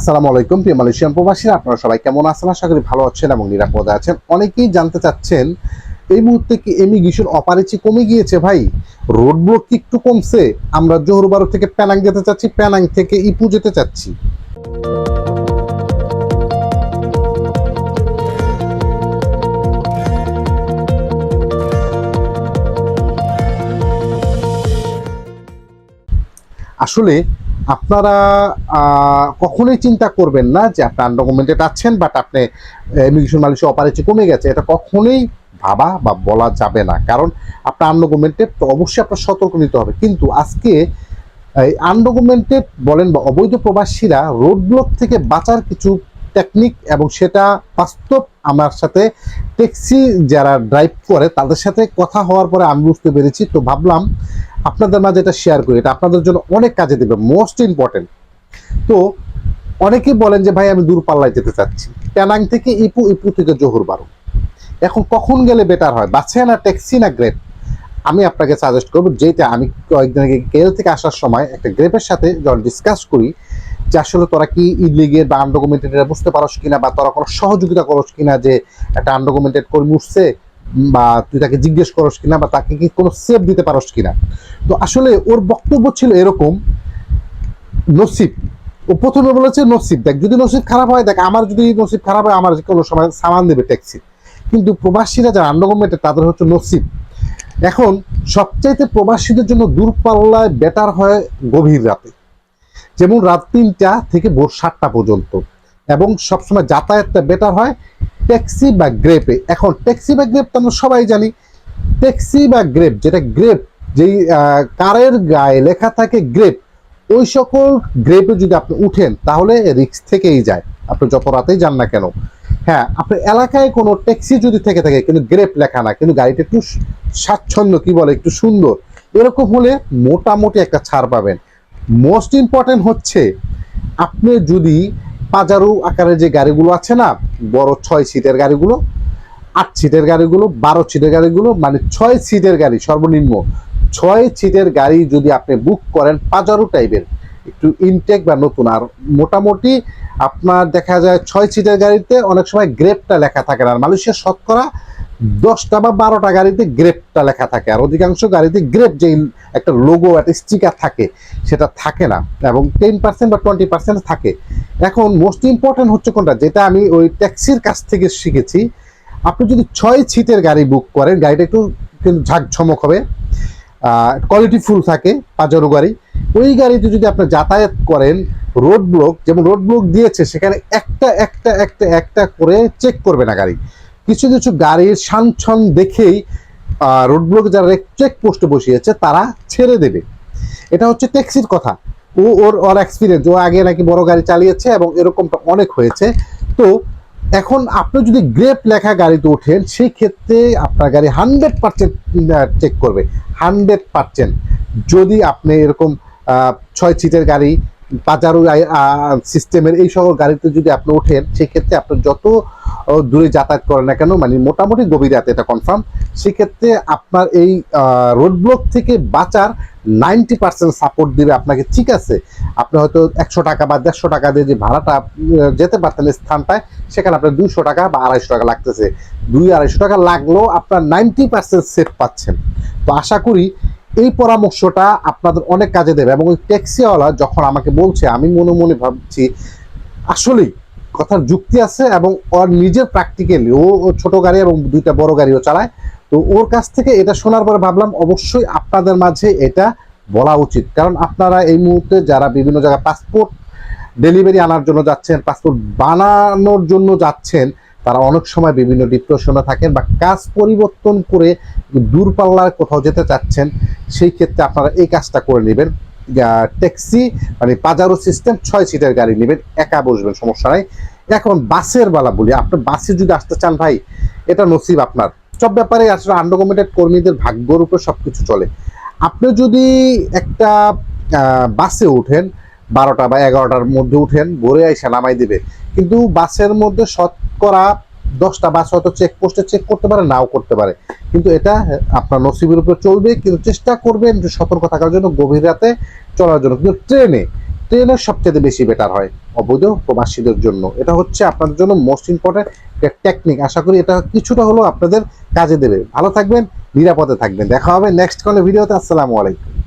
আসসালামু আলাইকুম, প্রিয় মালয়েশিয়ান প্রবাসীরা। আপনারা সবাই কেমন আছেন? আশা করি ভালো আছেন এবং নিরাপদে আছেন। অনেকেই জানতে চাচ্ছেন, এই মুহূর্তে কি এমিগ্রেশন অপারেচি কমে গিয়েছে ভাই? রোড ব্লক কি একটু কমছে? আমরা জোহরবারো থেকে প্যানাং যেতে চাচ্ছি প্যানাং থেকে ইপু যেতে চাচ্ছি। আসলে আপনারা কখনোই চিন্তা করবেন না যে আপনি আন্ডারগভর্নমেন্টে আছেন বাট আপনি ইমিগ্রেশন মালয়েশিয়া অপারেচি কমে গেছে। এটা কখনোই ভাবা বা বলা যাবে না। কারণ আপনার আন্ডারগভর্নমেন্টে তো অবশ্যই আপনার সতর্ক নিতে হবে। কিন্তু আজকে, এই আন্ডারগভর্নমেন্টে বলেন বা অবৈধ প্রবাসীরা রোড ব্লক থেকে বাঁচার কিছু টেকনিক এবং সেটা বাস্তব আমার সাথে ট্যাক্সি যারা ড্রাইভ করে, তাদের সাথে কথা হওয়ার পরে আমি বুঝতে পেরেছি। তো ভাবলাম আপনাদের মাঝে এটা শেয়ার করি, এটা আপনাদের জন্য অনেক কাজে দেবে মোস্ট ইম্পর্টেন্ট তো অনেকেই বলেন যে, ভাই, আমি দূরপাল্লায় যেতে চাচ্ছি। প্যানাং থেকে ইপু ইপু থেকে জোহর বারো এখন কখন গেলে বেটার হয় বাসে না ট্যাক্সি না গ্রেপ আমি আপনাকে সাজেস্ট করব, যেটা আমি কয়েকদিন আগে কেল থেকে আসার সময় একটা গ্রেপের সাথে যখন ডিসকাস করি, যে আসলে তোরা কি ইলিগেল বা আনডকুমেন্টেড বুঝতে পারস কিনা বা তোরা কোনো সহযোগিতা করস কিনা যে একটা আনডকুমেন্টেড কর্মী উঠছে বা তুই তাকে জিজ্ঞেস করস কিনা বা তাকে কি কোনো সেভ দিতে পারস কিনা। তো আসলে ওর বক্তব্য ছিল এরকম, নসিব। ও প্রথমে বলেছে, নসিব। দেখ, যদি নসিব খারাপ হয়, দেখ, আমার যদি নসিব খারাপ হয়, আমার কোনো সময় সামান দেবে ট্যাক্সি। কিন্তু প্রবাসীরা যারা আন্ডারগভর্নমেন্টে তাদের হচ্ছে নসিব। এখন সবচাইতে প্রবাসীদের জন্য দূরপাল্লায় বেটার হয় গভীর রাতে। যেমন রাত তিনটা থেকে ভোর সাতটা পর্যন্ত। এবং সবসময় যাতায়াতটা বেটার হয় ট্যাক্সি বা গ্রেপে। এখন ট্যাক্সি বা গ্রেপ তো আমরা সবাই জানি। ট্যাক্সি বা গ্রেপ, যেটা গ্রেপ, যেই কারের গায়ে লেখা থাকে গ্রেপ, ওই সকল গ্রেপে যদি আপনি উঠেন, তাহলে রিক্স থেকেই যায়। আপনি যত রাতেই যান না কেন। হ্যাঁ আপনার এলাকায় কোনো ট্যাক্সি যদি থেকে থাকে, কিন্তু গ্রেপ লেখা না, কিন্তু গাড়িটা একটু স্বাচ্ছন্দ্য, কি বলে, একটু সুন্দর, এরকম হলে মোটামুটি একটা ছাড় পাবেন। মোস্ট ইম্পর্টেন্ট হচ্ছে, আপনি যদি পাজারু আকারের যে গাড়িগুলো আছে না, বড় ছয় সিটের গাড়িগুলো, আট সিটের গাড়িগুলো, বারো সিটের গাড়িগুলো মানে ছয় সিটের গাড়ি সর্বনিম্ন ছয় সিটের গাড়ি যদি আপনি বুক করেন পাজারু টাইপের একটু ইনটেক বা নতুন। আর মোটামুটি আপনার দেখা যায় ছয় সিটের গাড়িতে অনেক সময় গ্রেপটা লেখা থাকে না। আর মালয়েশিয়া শতকরা দশটা বা বারোটা গাড়িতে গ্রেপটা লেখা থাকে। আর অধিকাংশ গাড়িতে গ্রেপ যে একটা লোগো একটা স্টিকার থাকে, সেটা থাকে না। এবং টেন পার্সেন্ট বা টোয়েন্টি পার্সেন্ট থাকে। এখন মোস্ট ইম্পর্টেন্ট হচ্ছে কোনটা? যেটা আমি ওই ট্যাক্সির কাছ থেকে শিখেছি। আপনি যদি ছয় সিটের গাড়ি বুক করেন, গাড়িটা একটু কিন্তু ঝাঁকঝমক হবে। কোয়ালিটি ফুল থাকে পাজারো গাড়ি। ওই গাড়িতে যদি আপনি যাতায়াত করেন রোড ব্লক যেমন রোড ব্লক দিয়েছে, সেখানে একটা একটা একটা একটা করে চেক করবে না গাড়ি। কিছু কিছু গাড়ির সানছন দেখেই রোড ব্লক যারা চেক পোস্টে বসিয়েছে, তারা ছেড়ে দেবে। এটা হচ্ছে ট্যাক্সির কথা। ও ওর ওর এক্সপিরিয়েন্স ও আগে নাকি বড় গাড়ি চালিয়েছে এবং এরকমটা অনেক হয়েছে। তো, এখন আপনি যদি গ্রেপ লেখা গাড়িতে ওঠেন সেই ক্ষেত্রে আপনার গাড়ি হান্ড্রেড পার্সেন্ট চেক করবে। হান্ড্রেড পার্সেন্ট যদি আপনি এরকম ছয় সিটের গাড়ি পাজারু সিস্টেমের এই সকল গাড়িতে যদি আপনি ওঠেন, সেক্ষেত্রে আপনার যত দূরে যাতায়াত করে না কেন? মানে মোটামুটি গভীর রাতে এটা কনফার্ম সেক্ষেত্রে আপনার এই রোড ব্লক থেকে বাঁচার নাইনটি পার্সেন্ট সাপোর্ট দিবে আপনাকে। ঠিক আছে, আপনি হয়তো একশো টাকা বা দেড়শো টাকা দিয়ে যে ভাড়াটা যেতে পারতেন স্থানটায়, সেখানে আপনার দুইশো টাকা বা আড়াইশো টাকা লাগতেছে। দুই আড়াইশো টাকা লাগলেও আপনার নাইনটি পার্সেন্ট সেফ পাচ্ছেন। তো আশা করি এই পরামর্শটা আপনাদের অনেক কাজে দেবে। এবং ওই ট্যাক্সিওয়ালা যখন আমাকে বলছে, আমি মনে মনে ভাবছি, আসলেই কথার যুক্তি আছে এবং ওর নিজের প্র্যাকটিক্যালি ও ছোট গাড়ি এবং দুইটা বড় গাড়িও চালায়। তো ওর কাছ থেকে এটা শোনার পরে ভাবলাম অবশ্যই আপনাদের মাঝে এটা বলা উচিত। কারণ আপনারা এই মুহূর্তে যারা বিভিন্ন জায়গায় পাসপোর্ট ডেলিভারি আনার জন্য যাচ্ছেন পাসপোর্ট বানানোর জন্য যাচ্ছেন, তারা অনেক সময় বিভিন্ন ডিপ্রেশনে থাকেন বা কাজ পরিবর্তন করে দূরপাল্লার কোথাও যেতে চাচ্ছেন, সেই ক্ষেত্রে আপনারা এই কাজটা করে নেবেন। ট্যাক্সি মানে পাজারো সিস্টেম ছয় সিটের গাড়ি নেবেন, একা বসবেন, সমস্যা নাই। এখন বাসের বেলা বলি, আপনি বাসে যদি আসতে চান ভাই, এটা নসিব আপনার। সব ব্যাপারে আসলে আন্ডারগভর্নমেন্টের কর্মীদের ভাগ্যর উপর সব কিছু চলে। আপনি যদি একটা বাসে উঠেন, বারোটা বা এগারোটার মধ্যে উঠেন, ভোরে এসে নামাই দিবে। কিন্তু বাসের মধ্যে শতকরা দশটা বাস হয়তো চেক পোস্টে চেক করতে পারে, নাও করতে পারে। কিন্তু এটা আপনার নসিবের উপর চলবে, কিন্তু চেষ্টা করবেন যে সতর্ক থাকার জন্য, গভীর রাতে চলার জন্য। কিন্তু ট্রেনে ট্রেনের সবচেয়ে বেশি বেটার হয় অবৈধ প্রবাসীদের জন্য। এটা হচ্ছে আপনাদের জন্য মোস্ট ইম্পর্টেন্ট টেকনিক আশা করি এটা কিছুটা হলেও আপনাদের কাজে দেবে। ভালো থাকবেন, নিরাপদে থাকবেন। দেখা হবে নেক্সট কোনো ভিডিওতে আসসালামু আলাইকুম।